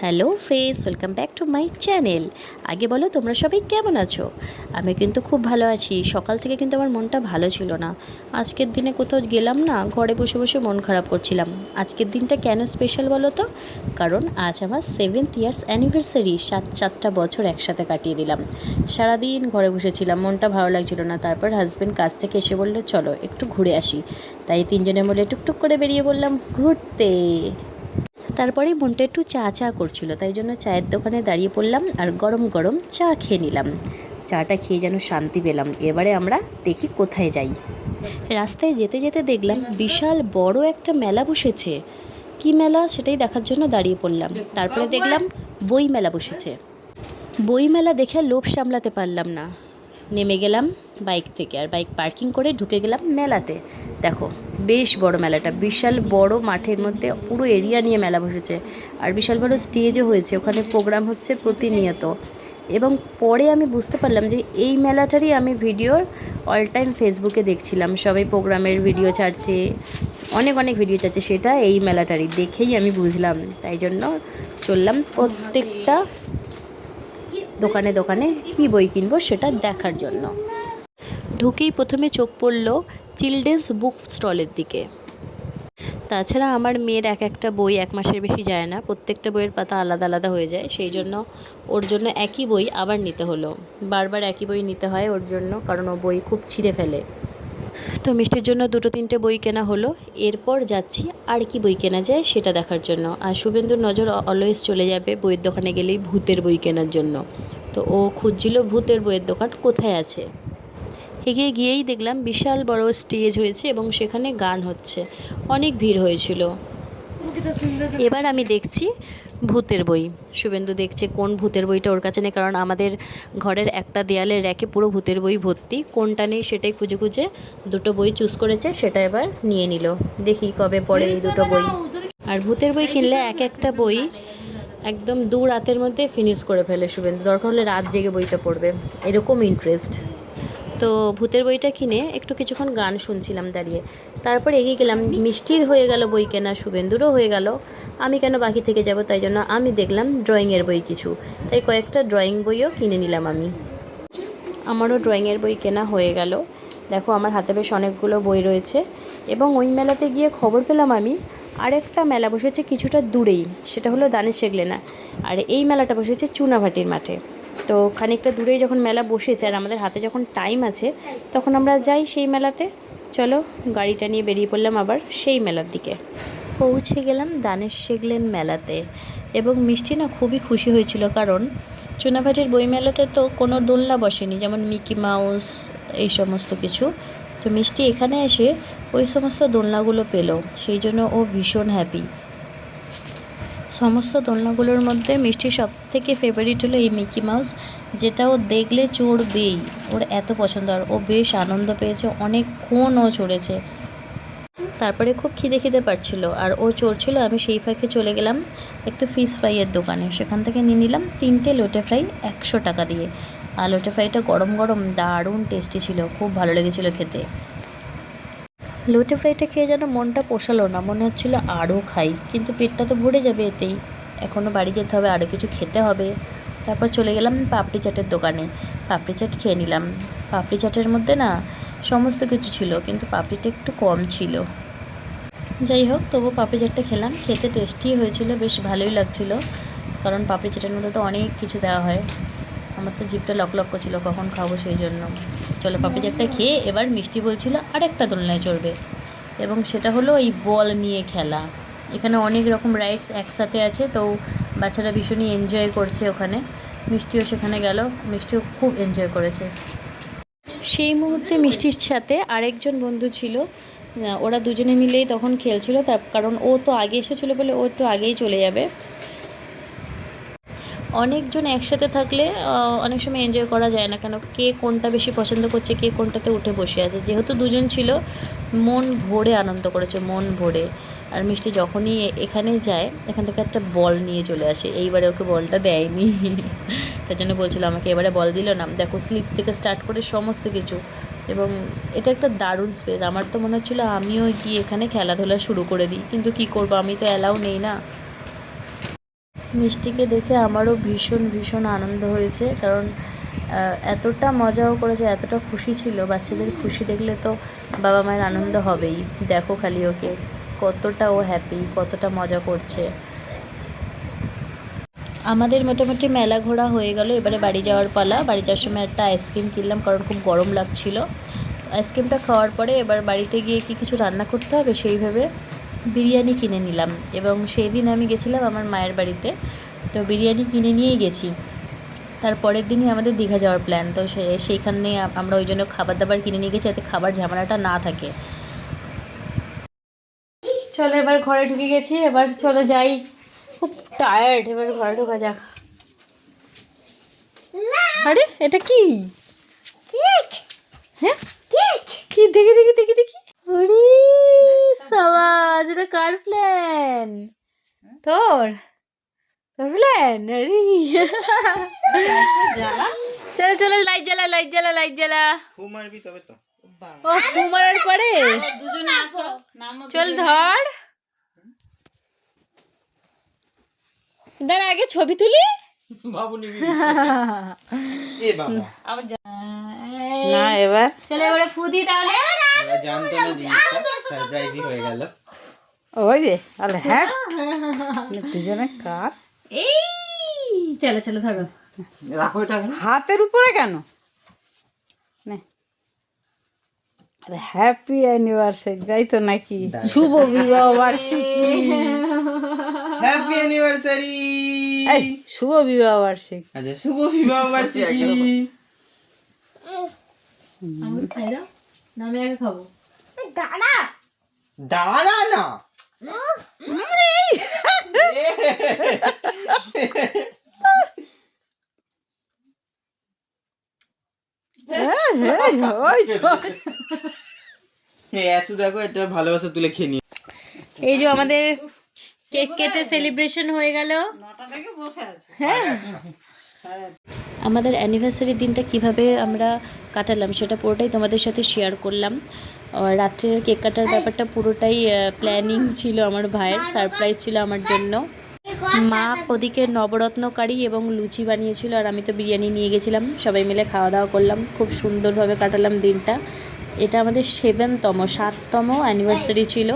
Hello friends, welcome back to my channel. আগে বলো, তোমরা সবাই কেমন আছো? আমি কিন্তু খুব ভালো আছি। সকাল থেকে কিন্তু আমার মনটা ভালো ছিল না। আজকের দিনে কোথাও গেলাম না, ঘরে বসে বসে মন খারাপ করছিলাম। আজকের দিনটা কেন স্পেশাল বলো তো? কারণ আজ আমার সেভেন্থ ইয়ার্স অ্যানিভার্সারি সাত, সাতটা বছর একসাথে কাটিয়ে দিলাম। সারাদিন ঘরে বসেছিলাম, মনটা ভালো লাগছিল না। তারপর হাজব্যান্ড কাজ থেকে এসে বলল, চলো, একটু ঘুরে আসি। তাই তিনজনে বলে টুকটুক করে বেরিয়ে বললাম ঘুরতে। তারপরে মনটা একটু চা চা করছিল। তাই জন্য চায়ের দোকানে দাঁড়িয়ে পড়লাম আর গরম গরম চা খেয়ে নিলাম। চাটা খেয়ে যেন শান্তি পেলাম। এবারে আমরা দেখি কোথায় যাই। রাস্তায় যেতে যেতে দেখলাম বিশাল বড় একটা মেলা বসেছে। কি মেলা? সেটাই দেখার জন্য দাঁড়িয়ে পড়লাম। তারপরে দেখলাম বই মেলা বসেছে। বই মেলা দেখে লোভ সামলাতে পারলাম না। নেমে গেলাম বাইক থেকে আর বাইক পার্কিং করে ঢুকে গেলাম মেলাতে। দেখো, বেশ বড় মেলাটা। বিশাল বড় মাঠের মধ্যে পুরো এরিয়া নিয়ে মেলা বসেছে। আর বিশাল বড় স্টেজও হয়েছে। ওখানে প্রোগ্রাম হচ্ছে প্রতিনিয়ত। এবং পরে আমি বুঝতে পারলাম যে এই মেলাটারই আমি ভিডিও অল টাইম ফেসবুকে দেখছিলাম। সবাই প্রোগ্রামের ভিডিও ছাড়ছে, অনেক অনেক ভিডিও ছাড়ছে। সেটা এই মেলাটারই। দেখেই আমি বুঝলাম। তাই জন্য চললাম প্রত্যেকটা দোকানে দোকানে কি বই কিনবো সেটা দেখার জন্য। ঢুকেই প্রথমে চোখ পড়ল চিলড্রেন্স বুক স্টলের দিকে। তাছাড়া আমার মেয়ের এক একটা বই এক মাসের বেশি যায় না, প্রত্যেকটা বইয়ের পাতা আলাদা আলাদা হয়ে যায়, সেই জন্য ওর জন্য একই বই আবার নিতে হলো। বারবার একই বই নিতে হয় ওর জন্য, কারণ ও বই খুব ছিঁড়ে ফেলে। তো মিষ্টির জন্য দুটো তিনটে বই কেনা হলো। এরপর যাচ্ছি আর কি বই কেনা যায় সেটা দেখার জন্য। আর শুভেন্দুর নজর অলওয়েজ চলে যাবে বইয়ের দোকানে গেলেই ভূতের বই কেনার জন্য। তো ও খুঁজছিল ভূতের বইয়ের দোকান কোথায় আছে। এগিয়ে গিয়েই দেখলাম বিশাল বড় স্টেজ হয়েছে এবং সেখানে গান হচ্ছে। অনেক ভিড় হয়েছিল। এবার আমি দেখছি ভূতের বই। শুভেন্দু দেখছে কোন ভূতের বইটা ওর কাছে নেই, কারণ আমাদের ঘরের একটা দেয়ালের র্যাকে পুরো ভূতের বই ভর্তি। কোনটা নেই সেটাই খুঁজে খুঁজে দুটো বই চুজ করেছে, সেটা এবার নিয়ে নিল। দেখি কবে পড়ে এই দুটো বই। আর ভূতের বই কিনলে এক একটা বই একদম দু রাতের মধ্যে ফিনিশ করে ফেলে শুভেন্দু। দরকার হলে রাত জেগে বইটা পড়বে। এরকম ইন্টারেস্ট তো ভূতের বইটা কিনে একটু কিছুক্ষণ গান শুনছিলাম দাঁড়িয়ে। তারপর এগিয়ে গেলাম, মিষ্টির হয়ে গেল বই কেনা, শুভেন্দুরও হয়ে গেল। আমি কেন বাকি থেকে যাব? তাই জন্য আমি দেখলাম ড্রয়িংয়ের বই কিছু। তাই কয়েকটা ড্রয়িং বইও কিনে নিলাম আমি। আমারও ড্রয়িংয়ের বই কেনা হয়ে গেল। দেখো, আমার হাতে বেশ অনেকগুলো বই রয়েছে। এবং ওই মেলাতে গিয়ে খবর পেলাম আমি, আরেকটা মেলা বসেছে কিছুটা দূরেই, সেটা হলো দানের শেগলেনা আর এই মেলাটা বসেছে চুনাভাটির মাঠে। তো খানিকটা দূরেই যখন মেলা বসেছে আর আমাদের হাতে যখন টাইম আছে, তখন আমরা যাই সেই মেলাতে। চলো, গাড়িটা নিয়ে বেরিয়ে পড়লাম আবার সেই মেলার দিকে। পৌঁছে গেলাম দানের শেগলেন মেলাতে এবং মিষ্টি না খুবই খুশি হয়েছিল কারণ চুনাভাটির বই মেলাতে তো কোনো দোলনা বসেনি, যেমন মিকি মাউস, এই সমস্ত কিছু। তো মিষ্টি এখানে এসে ওই সমস্ত দোলনাগুলো পেল, সেই জন্য ও ভীষণ হ্যাপি সমস্ত দোলনাগুলোর মধ্যে মিষ্টির সব থেকে ফেভারিট হলো এই মিকি মাউস যেটা ও দেখলে চড়বেই। ওর এত পছন্দ, আর ও বেশ আনন্দ পেয়েছে অনেক অনেকক্ষণ ও চড়েছে। তারপরে খুব খিদে খিদে পাচ্ছিল, আর ও চড়ছিল, আমি সেই ফাঁকে চলে গেলাম একটু ফিশ ফ্রাইয়ের দোকানে। সেখান থেকে নিয়ে নিলাম তিনটে লোটে ফ্রাই একশো টাকা দিয়ে। আর লোটে ফ্রাইটা গরম গরম, দারুণ টেস্টি ছিল, খুব ভালো লেগেছিলো খেতে। লোটে ফ্রাইটা খেয়ে যেন মনটা পোষালো না, মনে হচ্ছিল আরও খাই। কিন্তু পেটটা তো ভরে যাবে এতেই। এখনও বাড়ি যেতে হবে, আরও কিছু খেতে হবে। তারপর চলে গেলাম পাপড়ি চাটের দোকানে। পাপড়ি চাট খেয়ে নিলাম। পাপড়ি চাটের মধ্যে না সমস্ত কিছু ছিল, কিন্তু পাপড়িটা একটু কম ছিল। যাই হোক তবু পাপড়ি চাটটা খেলাম। খেতে টেস্টি হয়েছিল, বেশ ভালোই লাগছিল। কারণ পাপড়ি চাটের মধ্যে তো অনেক কিছু দেওয়া হয়। আমার তো জিপটা লক লক করছিল, কখন খাব সেই জন্য। চলো পাপড়ি চাটটা খেয়ে এবার মিষ্টি বলছিল, আরেকটা দোলনায় চড়বে। এবং সেটা হলো এই বল নিয়ে খেলা। এখানে অনেক রকম রাইডস একসাথে আছে, তো বাচ্চারা ভীষণই এনজয় করছে ওখানে। মিষ্টিও সেখানে গেল, মিষ্টিও খুব এনজয় করেছে। সেই মুহূর্তে মিষ্টির সাথে আরেকজন বন্ধু ছিল ওরা দুজনে মিলেই তখন খেলছিল, তার কারণ ও তো আগে এসেছিল বলে ও একটু আগেই চলে যাবে। অনেকজন একসাথে থাকলে অনেক সময় এনজয় করা যায় না। কেন? কে কোনটা বেশি পছন্দ করছে, কে কোনটাতে উঠে বসে আছে। যেহেতু দুজন ছিল, মন ভরে আনন্দ করেছে, মন ভরে। আর মিষ্টি যখনই এখানে যায়, এখান থেকে একটা বল নিয়ে চলে আসে। এইবারে ওকে বলটা দেয়নি। তার জন্য বলছিল, আমাকে এবারে বল দিল না। দেখো স্লিপ থেকে স্টার্ট করে সমস্ত কিছু। এবং এটা একটা দারুণ স্পেস আমার তো মনে হচ্ছিল, আমিও গিয়ে এখানে খেলাধুলা শুরু করে দিই। কিন্তু কি করব? আমি তো অ্যালাউ নেই না। মিষ্টিকে দেখে আমারও ভীষণ ভীষণ আনন্দ হয়েছে। কারণ এতটা মজাও করেছে, এতটা খুশি ছিল। বাচ্চাদের খুশি দেখলে তো বাবা মায়ের আনন্দ হবেই। দেখো খালি ওকে, কতটা ও হ্যাপি কতটা মজা করছে। আমাদের মোটামুটি মেলা ঘোরা হয়ে গেল। এবারে বাড়ি যাওয়ার পালা। বাড়ি যাওয়ার সময় একটা আইসক্রিম কিনলাম, কারণ খুব গরম লাগছিল। আইসক্রিমটা খাওয়ার পরে এবার বাড়িতে গিয়ে কি কিছু রান্না করতে হবে সেইভাবে বিরিয়ানি কিনে নিলাম এবং সেই দিন আমি গেছিলাম আমার মায়ের বাড়িতে। তো বিরিয়ানি কিনে নিয়েই গেছি। তার পরের দিনই আমাদের দীঘা যাওয়ার প্ল্যান তো সে সেইখানে আমরা ওই জন্য খাবার দাবার কিনে নিয়ে গেছি যাতে খাবার ঝামেলাটা না থাকে। চলো এবার ঘরে ঢুকে গেছি এবার চলো যাই। খুব টায়ার্ড এবার ঘরে ঢোকা যাক। আরে এটা কি? হ্যাঁ? কি দেখি দেখি দেখি দেখি। কার প্ল্যান তোর? তোর প্ল্যান আরে। চলো চলো লাইট জ্বালা লাইট জ্বালা লাইট জ্বালা। ফু মারবি তবে তো। ও ফু মারার পরে? চল ধর। দাঁড়া আগে ছবি তুলি। বাবু নিবি। এ বাবা। না এবার চলো এবারে ফু দি তাহলে। জানতো না জিনিসটা। সারপ্রাইজই হয়ে গেল। ওই যে আলে হ্যাঁ। দুজনে কার? এই চলো চলো ধরো। রাখো এটা হাতের উপরে কেন? আরে হ্যাপি অ্যানিভার্সারি তাই তো নাকি? শুভ বিবাহ বার্ষিকী। হ্যাপি অ্যানিভার্সারি এই শুভ বিবাহ বার্ষিকী। আচ্ছা শুভ বিবাহ বার্ষিকী। আমি খাই দাও না আমি আগে খাব। দাঁড়া না। হ্যাঁ, হ্যাঁ, দেখো এটা ভালোবাসা তুলে খেয়ে নিয়ে এই যে আমাদের কেক কেটে সেলিব্রেশন হয়ে গেল। হ্যাঁ। আমাদের অ্যানিভার্সারির দিনটা কীভাবে আমরা কাটালাম সেটা পুরোটাই তোমাদের সাথে শেয়ার করলাম। রাত্রের কেক কাটার ব্যাপারটা পুরোটাই প্ল্যানিং ছিল আমার ভাইয়ের সারপ্রাইজ ছিল আমার জন্য। মা ওদিকে নবরত্ন কারি এবং লুচি বানিয়েছিল আর আমি তো বিরিয়ানি নিয়ে গেছিলাম, সবাই মিলে খাওয়া দাওয়া করলাম, খুব সুন্দরভাবে কাটালাম দিনটা। এটা আমাদের সেভেনতম, সাততম অ্যানিভার্সারি ছিল।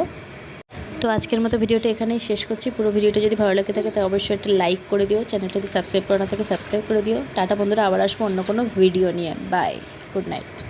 তো আজকের মতো ভিডিওটা এখানেই শেষ করছি। পুরো ভিডিওটা যদি ভালো লাগে থাকে, তাহলে অবশ্যই একটা লাইক করে দিও চ্যানেলটাতে সাবস্ক্রাইব করা না থাকে সাবস্ক্রাইব করে দিও। টাটা বন্ধুরা, আবার আসব অন্য কোনো ভিডিও নিয়ে। Bye good night